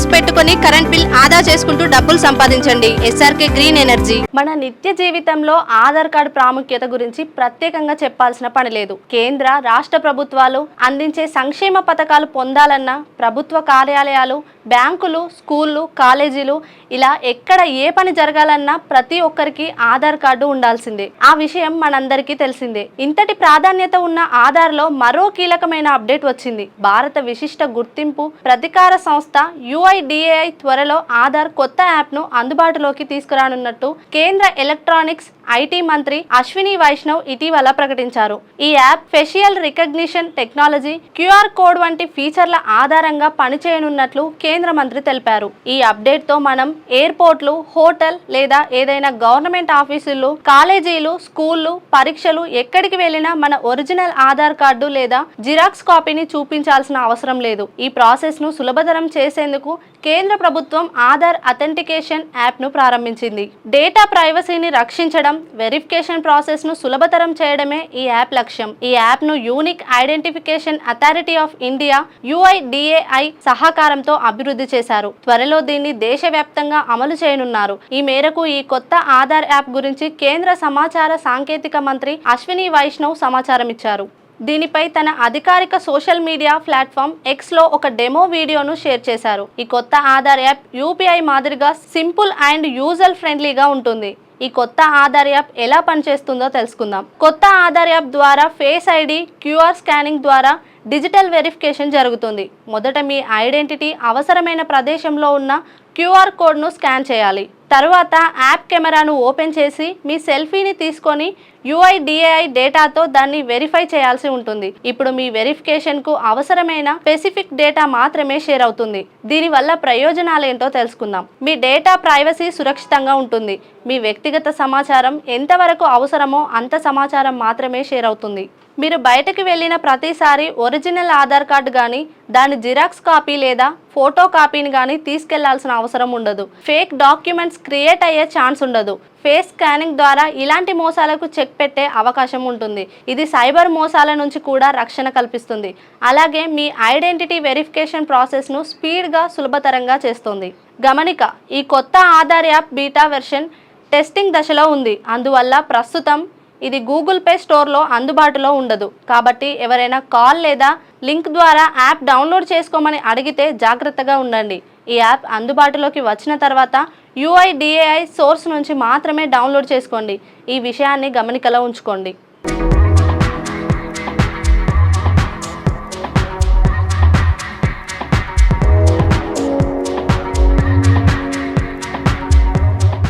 Cells పెట్టుకొని current bill ఆదా చేసుకుంటూ డబ్బులు సంపాదించండి. SRK green energy. మన నిత్య జీవితంలో ఆధార్ కార్డు ప్రాముఖ్యత గురించి ప్రత్యేకంగా చెప్పాల్సిన పని లేదు. కేంద్ర రాష్ట్ర ప్రభుత్వాలు అందించే సంక్షేమ పథకాలు పొందాలన్నా ప్రభుత్వ కార్యాలయాలు బ్యాంకులు స్కూళ్ళు కాలేజీలు ఇలా ఎక్కడ ఏ పని జరగాలన్నా ప్రతి ఒక్కరికి ఆధార్ కార్డు ఉండాల్సిందే. ఆ విషయం మనందరికీ తెలిసిందే. ఇంతటి ప్రాధాన్యత ఉన్న ఆధార్లో మరో కీలకమైన అప్డేట్ వచ్చింది. భారత విశిష్ట గుర్తింపు ప్రతికార సంస్థ యుఐడిఏఐ త్వరలో ఆధార్ కొత్త యాప్ను అందుబాటులోకి తీసుకురానున్నట్టు కేంద్ర ఎలక్ట్రానిక్స్ ఐటీ మంత్రి అశ్విని వైష్ణవ్ ఇటీవల ప్రకటించారు. ఈ app facial recognition technology QR code వంటి ఫీచర్ల ఆధారంగా పనిచేయనున్నట్లు కేంద్ర మంత్రి తెలిపారు. ఈ అప్డేట్తో మనం ఎయిర్పోర్ట్లు హోటల్ లేదా ఏదైనా గవర్నమెంట్ ఆఫీసులు కాలేజీలు స్కూళ్ళు పరీక్షలు ఎక్కడికి వెళ్ళినా మన ఒరిజినల్ ఆధార్ కార్డు లేదా జిరాక్స్ కాపీని చూపించాల్సిన అవసరం లేదు. ఈ ప్రాసెస్ను సులభతరం చేసేందుకు కేంద్ర ప్రభుత్వం ఆధార్ అథెంటికేషన్ యాప్ను ప్రారంభించింది. డేటా ప్రైవసీని రక్షించడం వెరిఫికేషన్ ప్రాసెస్ను సులభతరం చేయడమే ఈ యాప్ లక్ష్యం. ఈ యాప్ను unique identification authority of India UIDAI సహకారంతో అభివృద్ధి చేశారు. త్వరలో దీన్ని దేశవ్యాప్తంగా అమలు చేయనున్నారు. ఈ మేరకు ఈ కొత్త ఆధార్ యాప్ గురించి కేంద్ర సమాచార సాంకేతిక మంత్రి అశ్విని వైష్ణవ్ సమాచారం ఇచ్చారు. దీనిపై తన అధికారిక సోషల్ మీడియా ప్లాట్ఫామ్ ఎక్స్లో ఒక డెమో వీడియోను షేర్ చేశారు. ఈ కొత్త ఆధార్ యాప్ యూపీఐ మాదిరిగా సింపుల్ అండ్ యూజర్ ఫ్రెండ్లీగా ఉంటుంది. ఈ కొత్త ఆధార్ యాప్ ఎలా పనిచేస్తుందో తెలుసుకుందాం. కొత్త ఆధార్ యాప్ ద్వారా ఫేస్ ఐడి క్యూఆర్ స్కానింగ్ ద్వారా డిజిటల్ వెరిఫికేషన్ జరుగుతుంది. మొదట మీ ఐడెంటిటీ అవసరమైన ప్రదేశంలో ఉన్న క్యూఆర్ కోడ్ను స్కాన్ చేయాలి. తర్వాత యాప్ కెమెరాను ఓపెన్ చేసి మీ సెల్ఫీని తీసుకొని యుఐడిఏఐ డేటాతో దాన్ని వెరిఫై చేయాల్సి ఉంటుంది. ఇప్పుడు మీ వెరిఫికేషన్కు అవసరమైన స్పెసిఫిక్ డేటా మాత్రమే షేర్ అవుతుంది. దీనివల్ల ప్రయోజనాలు ఏంటో తెలుసుకుందాం. మీ డేటా ప్రైవసీ సురక్షితంగా ఉంటుంది. మీ వ్యక్తిగత సమాచారం ఎంతవరకు అవసరమో అంత సమాచారం మాత్రమే షేర్ అవుతుంది. మీరు బయటకు వెళ్ళిన ప్రతిసారి ఒరిజినల్ ఆధార్ కార్డు కానీ దాని జిరాక్స్ కాపీ లేదా ఫోటో కాపీని కానీ తీసుకెళ్ళాల్సిన అవసరం ఉండదు. ఫేక్ డాక్యుమెంట్స్ క్రియేట్ అయ్యే ఛాన్స్ ఉండదు. ఫేస్ స్కానింగ్ ద్వారా ఇలాంటి మోసాలకు చెక్ పెట్టే అవకాశం ఉంటుంది. ఇది సైబర్ మోసాల నుంచి కూడా రక్షణ కల్పిస్తుంది. అలాగే మీ ఐడెంటిటీ వెరిఫికేషన్ ప్రాసెస్ను స్పీడ్గా సులభతరంగా చేస్తుంది. గమనిక ఈ కొత్త Aadhaar app beta version testing దశలో ఉంది. అందువల్ల ప్రస్తుతం ఇది గూగుల్ పే స్టోర్లో అందుబాటులో ఉండదు. కాబట్టి ఎవరైనా కాల్ లేదా లింక్ ద్వారా యాప్ డౌన్లోడ్ చేసుకోమని అడిగితే జాగ్రత్తగా ఉండండి. ఈ యాప్ అందుబాటులోకి వచ్చిన తర్వాత యుఐడిఏఐ సోర్స్ నుంచి మాత్రమే డౌన్లోడ్ చేసుకోండి. ఈ విషయాన్ని గమనికలో ఉంచుకోండి.